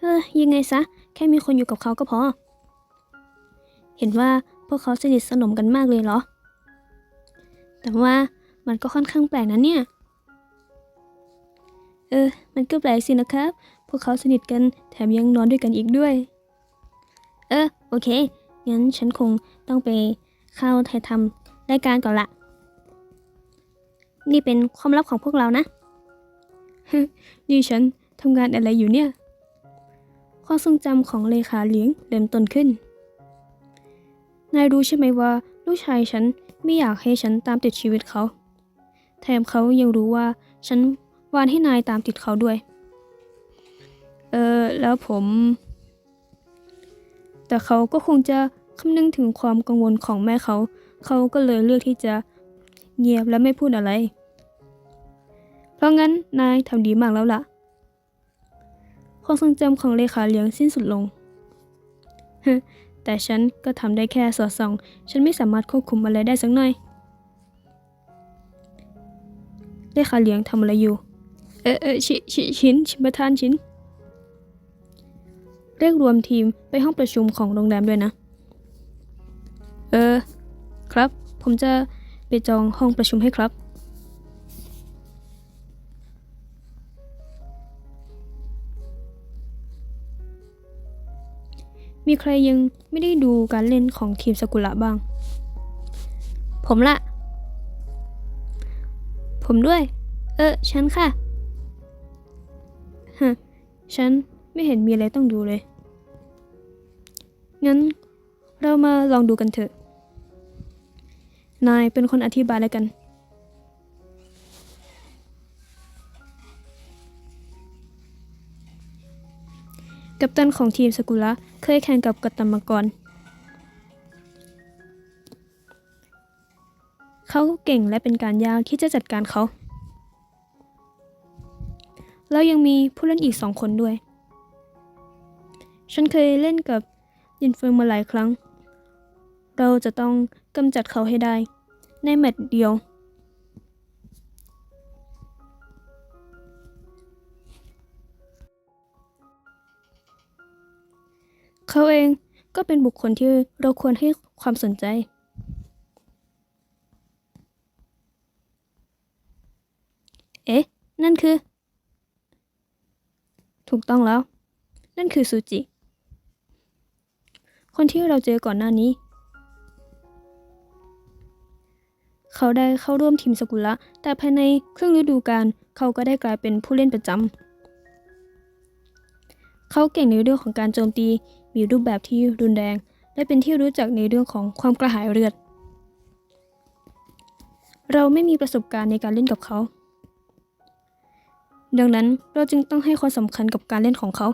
เฮ้ยยังไงซะ แค่มีคนอยู่กับเขาก็พอ เห็นว่าพวกเขาสนิทสนมกันมากเลยเหรอ แต่ว่ามันก็ค่อนข้างแปลกนะเนี่ย เออ มันก็แปลกสินะครับ พวกเขาสนิทกันแถมยังนอนด้วยกันอีกด้วย เออ โอเค งั้นฉันคงต้องไปเข้าถ่ายทำรายการก่อนละ นี่เป็นความลับของพวกเรานะ นี่ฉันทำงานอะไรอยู่เนี่ย ความทรงจำของเลขาเลี้ยงเริ่มต้นขึ้น นายรู้ใช่ไหมว่าลูกชายฉันไม่อยากให้ฉันตามติดชีวิตเขา แถมเขายังรู้ว่าฉันวานให้นายตามติดเขาด้วย เออแล้วผม แต่เขาก็คงจะคำนึงถึงความกังวลของแม่เขา เขาก็เลยเลือกที่จะเงียบและไม่พูดอะไร เพราะงั้นนายทำดีมากแล้วล่ะ ความทรงจำของเลขาเหลียงสิ้นสุดลง แต่ฉันก็ทำได้แค่สอดส่อง ฉันไม่สามารถควบคุมอะไรได้สักหน่อย เลขาเหลียงทำอะไรอยู่ เออเออชิชิชินชินประธานชินเรียกรวมทีมไปห้องประชุมของโรงแรมด้วยนะ เออ ครับ ผมจะไปจองห้องประชุมให้ครับ มีใครยังไม่ได้ดูการเล่นของทีมสกุละบ้าง ผมละ ผมด้วย เออ ฉันค่ะ ฮะ ฉันไม่เห็นมีอะไรต้องดูเลย งั้นเรามาลองดูกันเถอะ นายเป็นคนอธิบายแล้วกัน กัปตันของทีมสกุละ ยแข่งกับกตตันมาก่อนเขาเก่งและเป็นการยากที่จะจัดการเขา แล้วยังมีผู้เล่นอีกสองคนด้วย ฉันเคยเล่นกับยินเฟิงมาหลายครั้ง เราจะต้องกำจัดเขาให้ได้ ในแมตช์เดียว เขาเองก็เป็นบุคคลที่เราควรให้ความสนใจ เอ๊ะ นั่นคือ ถูกต้องแล้ว นั่นคือซูจิ คนที่เราเจอก่อนหน้านี้ เขาได้เข้าร่วมทีมสกุละ แต่ภายในครึ่งฤดูกาลเขาก็ได้กลายเป็นผู้เล่นประจำเขาเก่งในเรื่องของการโจมตี มีรูปแบบที่รุนแรง และเป็นที่รู้จักในเรื่องของความกระหายเลือด เราไม่มีประสบการณ์ในการเล่นกับเขา ดังนั้นเราจึงต้องให้ความสำคัญกับการเล่นของเขา